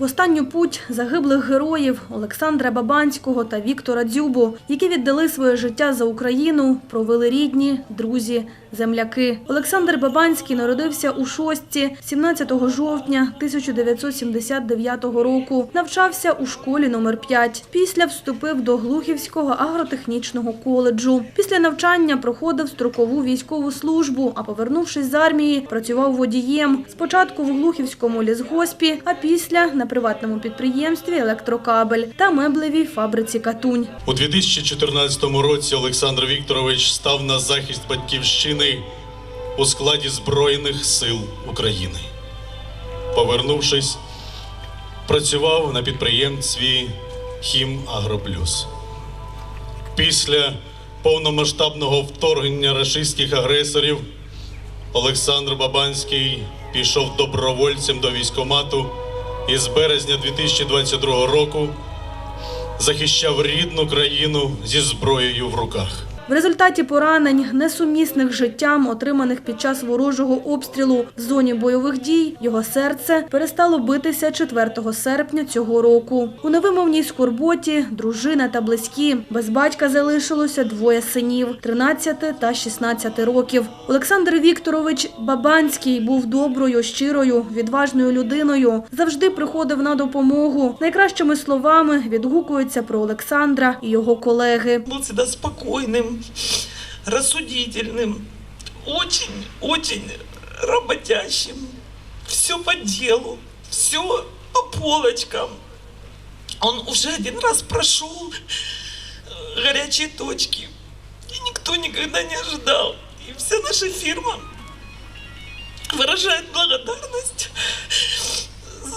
В останню путь загиблих героїв Олександра Бабанського та Віктора Дзюбу, які віддали своє життя за Україну, провели рідні, друзі, земляки. Олександр Бабанський народився у Шостці 17 жовтня 1979 року. Навчався у школі номер 5. Після вступив до Глухівського агротехнічного коледжу. Після навчання проходив строкову військову службу, а повернувшись з армії, працював водієм. Спочатку в Глухівському лісгоспі, а після на приватному підприємстві Електрокабель та меблевій фабриці Катунь. У 2014 році Олександр Вікторович став на захист батьківщини у складі Збройних сил України. Повернувшись, працював на підприємстві Хім Агроплюс. Після повномасштабного вторгнення рашистських агресорів Олександр Бабанський пішов добровольцем до військомату і з березня 2022 року захищав рідну країну зі зброєю в руках. В результаті поранень, несумісних життям, отриманих під час ворожого обстрілу в зоні бойових дій, його серце перестало битися 4 серпня цього року. У невимовній скорботі дружина та близькі. Без батька залишилося двоє синів 13 та 16 років. Олександр Вікторович Бабанський був доброю, щирою, відважною людиною. Завжди приходив на допомогу. Найкращими словами відгукуються про Олександра і його колеги. был всегда спокойным, рассудительным, очень, очень работящим. Все по делу, все по полочкам. Он уже один раз прошел э, горячие точки, и никто никогда не ожидал. И вся наша фирма выражает благодарность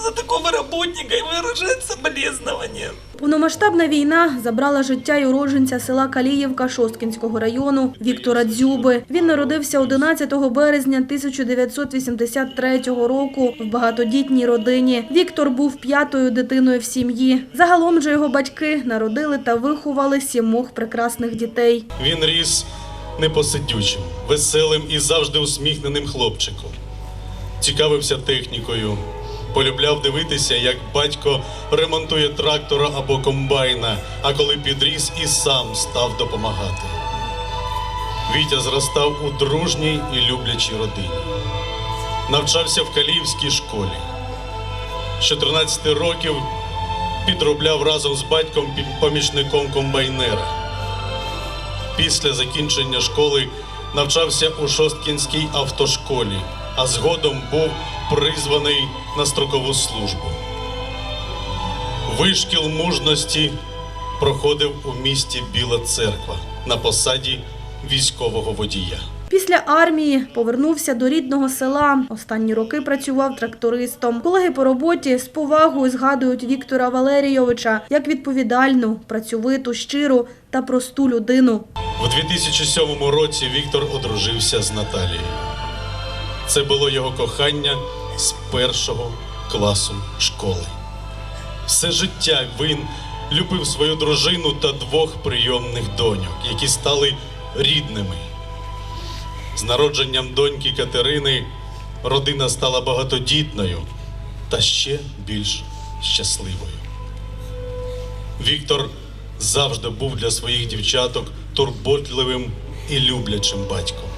за такого работника и выражает соболезнования. Повномасштабна війна забрала життя й уродженця села Каліївка Шосткінського району Віктора Дзюби. Він народився 11 березня 1983 року в багатодітній родині. Віктор був п'ятою дитиною в сім'ї. Загалом же його батьки народили та виховали сімох прекрасних дітей. Він ріс непосидючим, веселим і завжди усміхненим хлопчиком. Цікавився технікою, полюбляв дивитися, як батько ремонтує трактора або комбайна, а коли підріс і сам став допомагати. Вітя зростав у дружній і люблячій родині. Навчався в Каліївській школі. З 14 років підробляв разом з батьком помічником комбайнера. Після закінчення школи навчався у Шосткінській автошколі, а згодом був призваний на строкову службу. Вишкіл мужності проходив у місті Біла Церква на посаді військового водія. Після армії повернувся до рідного села. Останні роки працював трактористом. Колеги по роботі з повагою згадують Віктора Валерійовича як відповідальну, працьовиту, щиру та просту людину. У 2007 році Віктор одружився з Наталією. Це було його кохання з першого класу школи. Все життя він любив свою дружину та двох прийомних доньок, які стали рідними. З народженням доньки Катерини родина стала багатодітною та ще більш щасливою. Віктор завжди був для своїх дівчаток турботливим і люблячим батьком.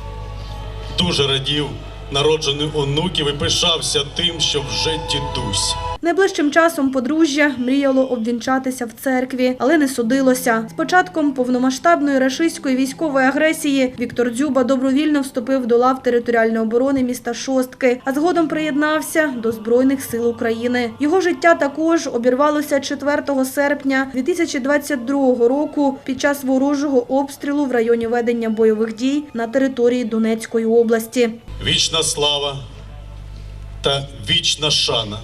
Дуже радів народжених онуків і пишався тим, що вже дідусь. Найближчим часом подружжя мріяло обвінчатися в церкві, але не судилося. З початком повномасштабної рашистської військової агресії Віктор Дзюба добровільно вступив до лав територіальної оборони міста Шостки, а згодом приєднався до Збройних сил України. Його життя також обірвалося 4 серпня 2022 року під час ворожого обстрілу в районі ведення бойових дій на території Донецької області. Вічна слава та вічна шана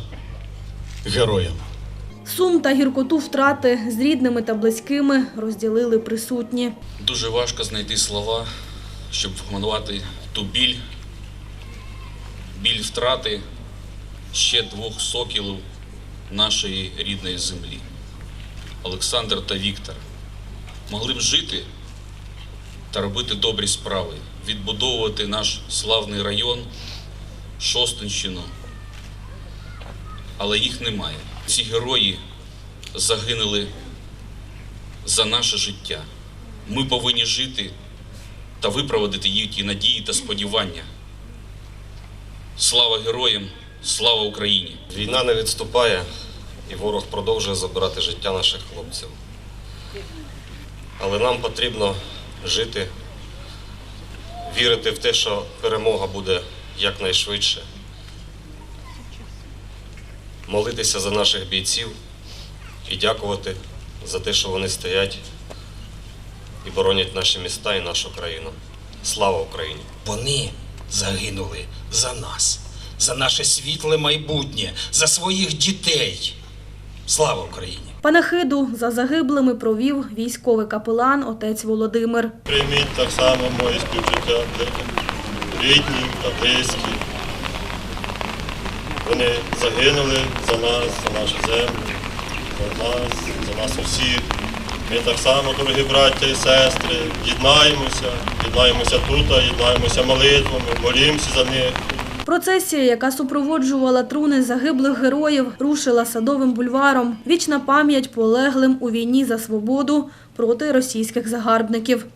героям. Сум та гіркоту втрати з рідними та близькими розділили присутні. Дуже важко знайти слова, щоб вгамувати ту біль, біль втрати ще двох сокілів нашої рідної землі. Олександр та Віктор могли б жити та робити добрі справи, відбудовувати наш славний район, Шостинщину, але їх немає. Ці герої загинули за наше життя. Ми повинні жити та виправдати їхні надії та сподівання. Слава героям, слава Україні! Війна не відступає, і ворог продовжує забирати життя наших хлопців. Але нам потрібно жити, вірити в те, що перемога буде якнайшвидше. Молитися за наших бійців і дякувати за те, що вони стоять і боронять наші міста і нашу країну. Слава Україні! Вони загинули за нас, за наше світле майбутнє, за своїх дітей. Слава Україні! Панахиду за загиблими провів військовий капелан отець Володимир. Прийміть так само моє співчуття рідні та близькі. Вони загинули за нас, за нашу землю, за нас, за нас усіх. Ми так само, дорогі браття і сестри, єднаємося, єднаємося тут, єднаємося молитвами, молімося за них. Процесія, яка супроводжувала труни загиблих героїв, рушила садовим бульваром. Вічна пам'ять полеглим у війні за свободу проти російських загарбників.